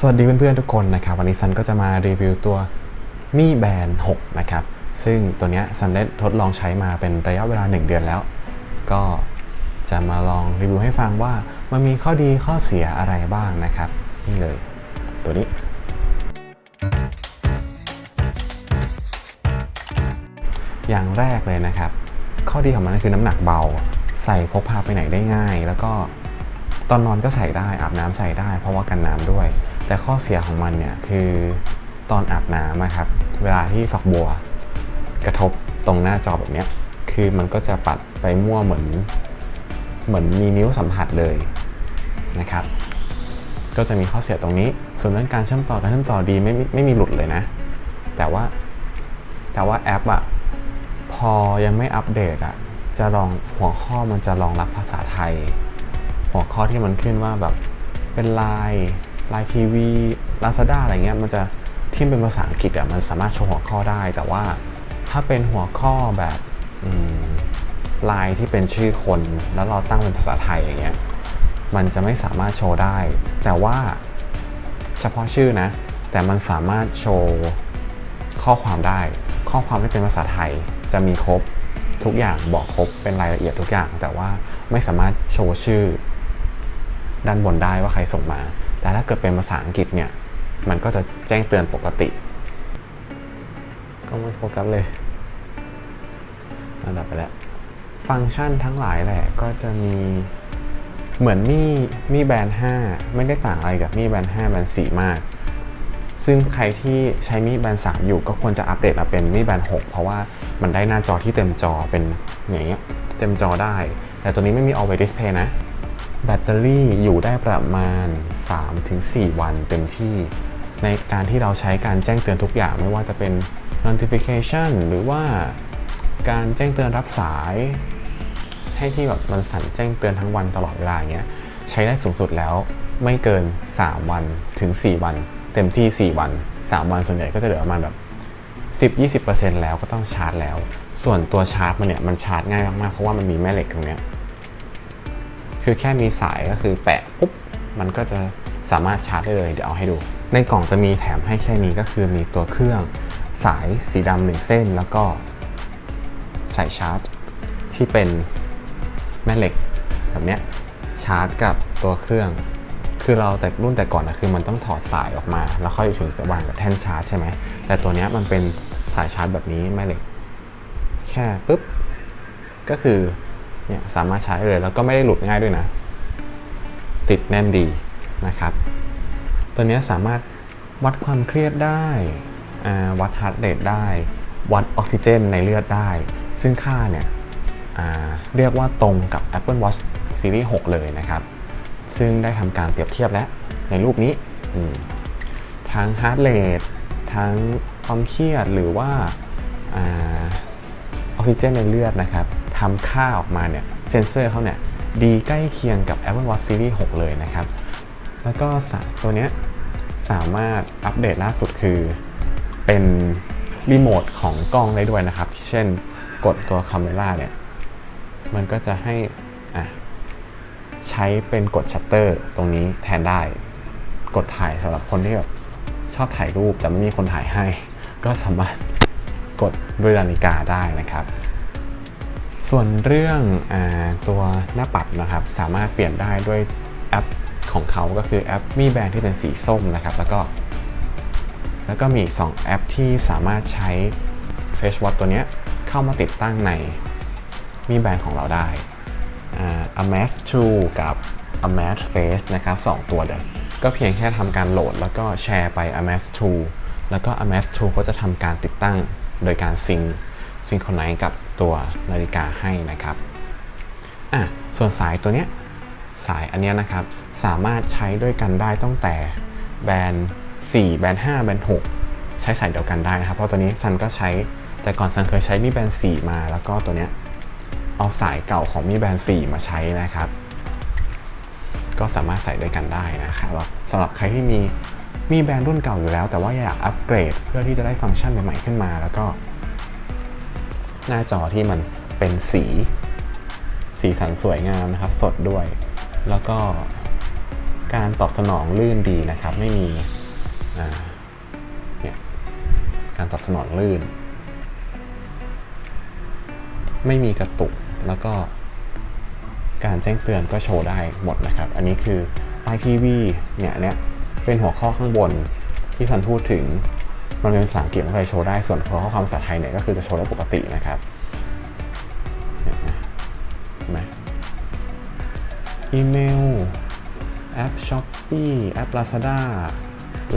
สวัสดีเพื่อนๆทุกคนนะครับ วันนี้ซันก็จะมารีวิวตัวมี่แบน6นะครับ ซึ่งตัวนี้ซันได้ทดลองใช้มาเป็นระยะเวลา 1 เดือนแล้ว ก็จะมาลองรีวิวให้ฟังว่ามันมีข้อดีข้อเสียอะไรบ้างนะครับ นี่เลย ตัวนี้ อย่างแรกเลยนะครับ ข้อดีของมันก็คือน้ำหนักเบา ใส่พกพาไปไหนได้ง่าย แล้วก็ตอนนอนก็ใส่ได้อาบน้ำใส่ได้ เพราะว่ากันน้ำด้วย แต่ข้อเสียของมันเนี่ยคือตอนอาบน้ำนะครับ เวลาที่ฝักบัว กระทบตรงหน้าจอแบบเนี้ยคือมันก็จะปัดไปมั่วเหมือน เหมือนมีนิ้วสัมผัสเลยนะครับ ก็จะมีข้อเสียตรงนี้ ส่วนเรื่องการเชื่อมต่อการเชื่อมต่อดีไม่ไม่ไม่มีหลุดเลยนะ แต่ว่าแต่ว่าแอปอะพอยังไม่อัปเดตอะจะลองหัวข้อมันจะรองรับภาษาไทย หัวข้อที่มันขึ้นว่าแบบเป็นไลน์ ไลน์ทีวีลาซาด้าอะไรเงี้ยมันจะที่เป็นภาษาอังกฤษอะมันสามารถโชว์หัวข้อได้ แต่ว่าถ้าเป็นหัวข้อแบบไลน์ที่เป็นชื่อคนแล้วเราตั้งเป็นภาษาไทยอย่างเงี้ยมันจะไม่สามารถโชว์ได้ แต่ว่าเฉพาะชื่อนะ แต่มันสามารถโชว์ข้อความได้ ข้อความที่เป็นภาษาไทยจะมีครบทุกอย่างบอกครบเป็นรายละเอียดทุกอย่าง แต่ว่าไม่สามารถโชว์ชื่อ ด้านบนได้ว่าใครส่งมา แต่ถ้าเกิดเป็นภาษาอังกฤษเนี่ย มันก็จะแจ้งเตือนปกติ ก็ไม่โฟกัสเลยอันดับไปแล้ว ฟังก์ชันทั้งหลายแหละก็จะมีเหมือนมีมีแบรนด์5 ไม่ได้ต่างอะไรกับมีแบรนด์5แบรนด์4 มาก ซึ่งใครที่ใช้มีแบรนด์3 อยู่ก็ควรจะอัปเดตมาเป็นมีแบรนด์6เพราะว่ามันได้หน้าจอที่เต็มจอเป็นอย่างเงี้ยเต็มจอได้ แต่ตัวนี้ไม่มี always display นะ แบตเตอรี่อยู่ได้ประมาณ 3-4 วันเต็มที่ ในการที่เราใช้การแจ้งเตือนทุกอย่างไม่ว่าจะเป็น notification หรือว่าการแจ้งเตือนรับสาย ให้ที่แบบมันสั่นแจ้งเตือนทั้งวันตลอดเวลาเงี้ยใช้ได้สูงสุดแล้วไม่เกิน 3 วันถึง 4 วัน เต็มที่ 4 วัน 3 วันส่วนใหญ่ก็จะเหลือประมาณแบบ10-20%แล้วก็ต้องชาร์จแล้ว ส่วนตัวชาร์จมันเนี่ยมันชาร์จง่ายมากๆเพราะว่ามันมีแม่เหล็กตรงเนี้ย คือแค่มีสายก็คือแปะปุ๊บมันก็จะสามารถชาร์จได้เลยเดี๋ยวเอาให้ดู ในกล่องจะมีแถมให้แค่นี้ก็คือมีตัวเครื่อง สายสีดำหนึ่งเส้น แล้วก็สายชาร์จ ที่เป็นแม่เหล็กแบบเนี้ยชาร์จกับตัวเครื่อง คือเราแต่รุ่นแต่ก่อนนะคือมันต้องถอดสายออกมา แล้วค่อยถึงจะวางกับแท่นชาร์จใช่ไหมแต่ตัวเนี้ยมันเป็นสายชาร์จแบบนี้แม่เหล็ก แค่ปุ๊บก็คือ เนี่ยสามารถใช้เลยแล้วก็ไม่ได้หลุดง่ายด้วยนะ ติดแน่นดีนะครับ ตัวนี้สามารถวัดความเครียดได้ วัดฮาร์ดเรทได้ วัดออกซิเจนในเลือดได้ ซึ่งค่าเนี่ยเรียกว่าตรงกับ Apple Watch Series 6 เลยนะครับ ซึ่งได้ทำการเปรียบเทียบแล้วในรูปนี้ ทั้งฮาร์ดเรททั้งความเครียดหรือว่าออกซิเจนในเลือดนะครับ ทำค่าออกมาเนี่ยเซนเซอร์เขาเนี่ยดีใกล้เคียงกับ Apple Watch Series 6 เลยนะครับ แล้วก็ตัวเนี้ยสามารถอัปเดตล่าสุดคือเป็นรีโมทของกล้องได้ด้วยนะครับ เช่นกดตัวคาเมราเนี่ย มันก็จะให้อะใช้เป็นกดชัตเตอร์ตรงนี้แทนได้ กดถ่ายสำหรับคนที่แบบชอบถ่ายรูปแต่ไม่มีคนถ่ายให้ ก็สามารถกดด้วยนาฬิกาได้นะครับ ส่วนเรื่องอตัวหน้าปัดนะครับ สามารถเปลี่ยนได้ด้วยแอปของเขาก็คือแอปมีแบรนด์ที่เป็นสีส้มนะครับ แล้วก็แล้วก็มีอีก2แอปที่สามารถใช้ Face Watch ตัวนี้เข้ามาติดตั้งในมีแบรนด์ของเราได้ Amaze 2กับ Amazface นะครับ 2 ตัวเลยก็เพียงแค่ทำการโหลดแล้วก็แชร์ไป Amaze 2แล้วก็ Amaze 2ก็จะทำการติดตั้งโดยการซิง ซิงโครไนซ์กับตัวนาฬิกาให้นะครับอะส่วนสายตัวเนี้ยสายอันเนี้ยนะครับ สามารถใช้ด้วยกันได้ตั้งแต่แบรนด์ 4 แบรนด์ 5 แบรนด์ 6 ใช้สายเดียวกันได้นะครับ เพราะตัวนี้ซันก็ใช้แต่ก่อนซันเคยใช้มีแบรนด์ 4 มา แล้วก็ตัวเนี้ยเอาสายเก่าของมีแบรนด์ 4 มาใช้นะครับ ก็สามารถใส่ด้วยกันได้นะครับสำหรับใครที่มีมีแบรนด์รุ่นเก่าอยู่แล้ว แต่ว่าอยากอัปเกรดเพื่อที่จะได้ฟังก์ชันใหม่ๆขึ้นมา แล้วก็ หน้าจอที่มันเป็นสี สีสันสวยงามนะครับ สดด้วย แล้วก็การตอบสนองลื่นดีนะครับ ไม่มีเนี่ยการตอบสนองลื่น ไม่มีกระตุกแล้วก็การแจ้งเตือนก็โชว์ได้หมดนะครับ อันนี้คือป้ายทีวีเนี่ยเนี่ยเป็นหัวข้อข้างบนที่ฉันพูดถึง มันเป็นภาษาอังกฤษมันก็เลยโชว์ได้ส่วนข้อความภาษาไทยเนี่ยก็คือจะโชว์ได้ปกตินะครับเนี่ยนะเห็นไหมอีเมล แอป s h อ p e e แอป Lazada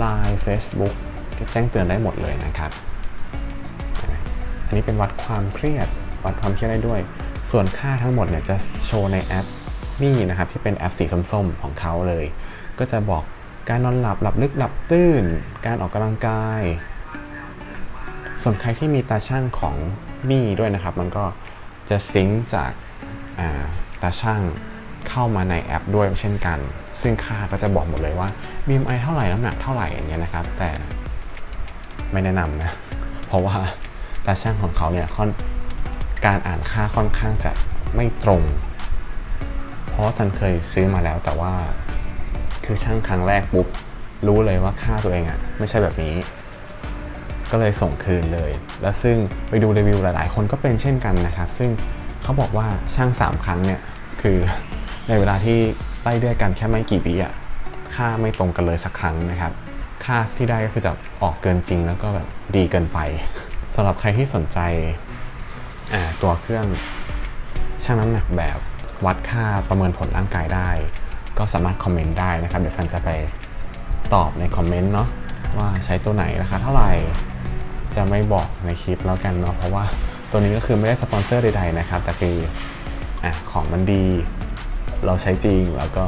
Line Facebook แจ้งเตือนได้หมดเลยนะครับ อันนี้เป็นวัดความเครียด วัดความเครียดได้ด้วย ส่วนค่าทั้งหมดเนี่ยจะโชว์ในแอปนี่นะครับ ที่เป็นแอปสีส้มๆของเขาเลย ก็จะบอกการนอนหลับหลับลึกหลับตื้นการออกกำลังกาย ส่วนใครที่มีตาช่างของนี่ด้วยนะครับ มันก็จะซิงก์จากาตาช่างเข้ามาในแอปด้วยเช่นกัน ซึ่งค่าก็จะบอกหมดเลยว่า BMI เท่าไหร่น้ำหนักเท่าไหร่อย่างเงี้ยนะครับ แต่ไม่แนะนำนะ เพราะว่าตาช่างของเขาเนี่ยค่อนการอ่านค่าค่อนข้างจะไม่ตรง เพราะว่าฉันเคยซื้อมาแล้วแต่ว่าคือช่างครั้งแรกปุ๊บรู้เลยว่าค่าตัวเองอะไม่ใช่แบบนี้ ก็เลยส่งคืนเลย แล้วซึ่งไปดูรีวิวหลาย ๆ คนก็เป็นเช่นกันนะครับ ซึ่งเขาบอกว่าช่าง 3 ครั้งเนี่ยคือในเวลาที่ไล่ด้วยกันแค่ไม่กี่วิอะค่าไม่ตรงกันเลยสักครั้งนะครับ ค่าที่ได้ก็คือจะออกเกินจริงแล้วก็แบบดีเกินไปสำหรับใครที่สนใจตัวเครื่องชั่งน้ำหนักแบบวัดค่าประเมินผลร่างกายได้ ก็สามารถคอมเมนต์ได้นะครับ เดี๋ยวซันจะไปตอบในคอมเมนต์เนาะว่าใช้ตัวไหนราคาเท่าไหร่ จะไม่บอกในคลิปแล้วกันเนาะเพราะว่าตัวนี้ก็คือไม่ได้สปอนเซอร์ใดๆนะครับ แต่คืออะของมันดี เราใช้จริงแล้วก็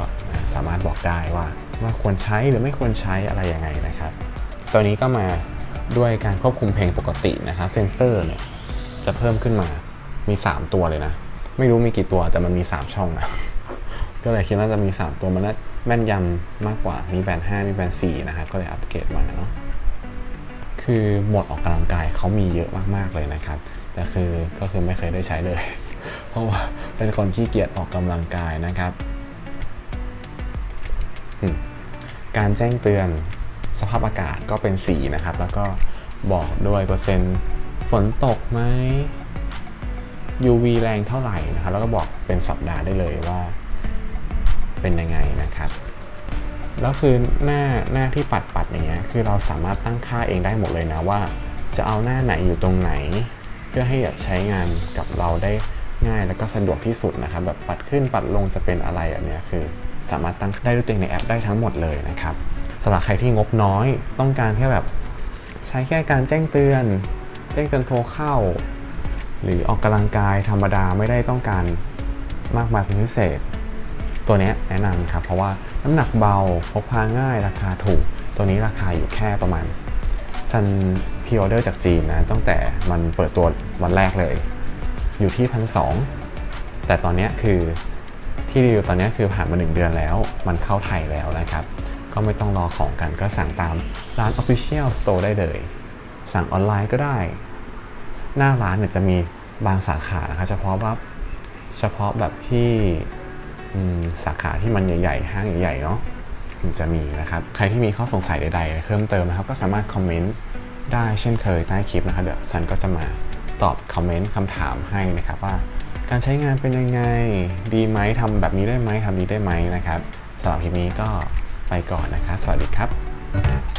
สามารถบอกได้ว่าว่าควรใช้หรือไม่ควรใช้อะไรยังไงนะครับ ตัวนี้ก็มาด้วยการควบคุมเพลงปกตินะครับเซนเซอร์เนี่ยจะเพิ่มขึ้นมามี 3 ตัวเลยนะ ไม่รู้มีกี่ตัวแต่มันมี 3 ช่องนะก็เลยคิดว่าจะมี 3 ตัวมันน่าแม่นยำมากกว่า มีแบน5มีแบน4นะครับก็เลยอัปเกรดมาเนาะ คือหมดออกกำลังกายเขามีเยอะมากๆเลยนะครับ แต่คือก็คือไม่เคยได้ใช้เลย เพราะว่าเป็นคนขี้เกียจออกกำลังกายนะครับ การแจ้งเตือนสภาพอากาศก็เป็นสีนะครับ แล้วก็บอกด้วยเปอร์เซ็นต์ฝนตกไหม UV แรงเท่าไหร่นะครับ แล้วก็บอกเป็นสัปดาห์ได้เลยว่าเป็นยังไงนะครับ แล้วคือหน้าหน้าที่ปัดปัดอย่างเงี้ยคือเราสามารถตั้งค่าเองได้หมดเลยนะว่า จะเอาหน้าไหนอยู่ตรงไหน เพื่อให้ใช้งานกับเราได้ง่ายแล้วก็สะดวกที่สุดนะครับแบบปัดขึ้นปัดลงจะเป็นอะไรแบบเนี้ยคือ สามารถตั้งได้ด้วยตัวเองในแอปได้ทั้งหมดเลยนะครับสำหรับใครที่งบน้อยต้องการแค่แบบใช้แค่การแจ้งเตือน แจ้งเตือนโทรเข้า หรือออกกำลังกายธรรมดาไม่ได้ต้องการมากมายเป็นพิเศษ ตัวนี้แนะนำครับ เพราะว่าน้ำหนักเบาพกพาง่ายราคาถูก ตัวนี้ราคาอยู่แค่ประมาณซันพิออเดอร์จากจีนนะตั้งแต่มันเปิดตัววันแรกเลย อยู่ที่พันสแต่ตอนนี้คือที่รีวิวตอนนี้คือผ่านมา 1 เดือนแล้ว มันเข้าไทยแล้วนะครับ ก็ไม่ต้องรอของกันก็สั่งตามร้าน Official Store ได้เลย สั่งออนไลน์ก็ได้ หน้าร้านเนี่ยจะมีบางสาขานะครับเฉพาะว่าเฉพาะแบบที่ สาขาที่มันใหญ่ๆ ห้างใหญ่ๆเนาะจะมีนะครับ ใครที่มีข้อสงสัยใดๆ เพิ่มเติมนะครับ ก็สามารถคอมเมนต์ได้เช่นเคยใต้คลิปนะครับ เดี๋ยวฉันก็จะมาตอบคอมเมนต์คำถามให้นะครับว่า การใช้งานเป็นยังไง ดีไหมทำแบบนี้ได้ไหมทำนี้ได้ไหมนะครับสำหรับคลิปนี้ก็ไปก่อนนะครับ สวัสดีครับ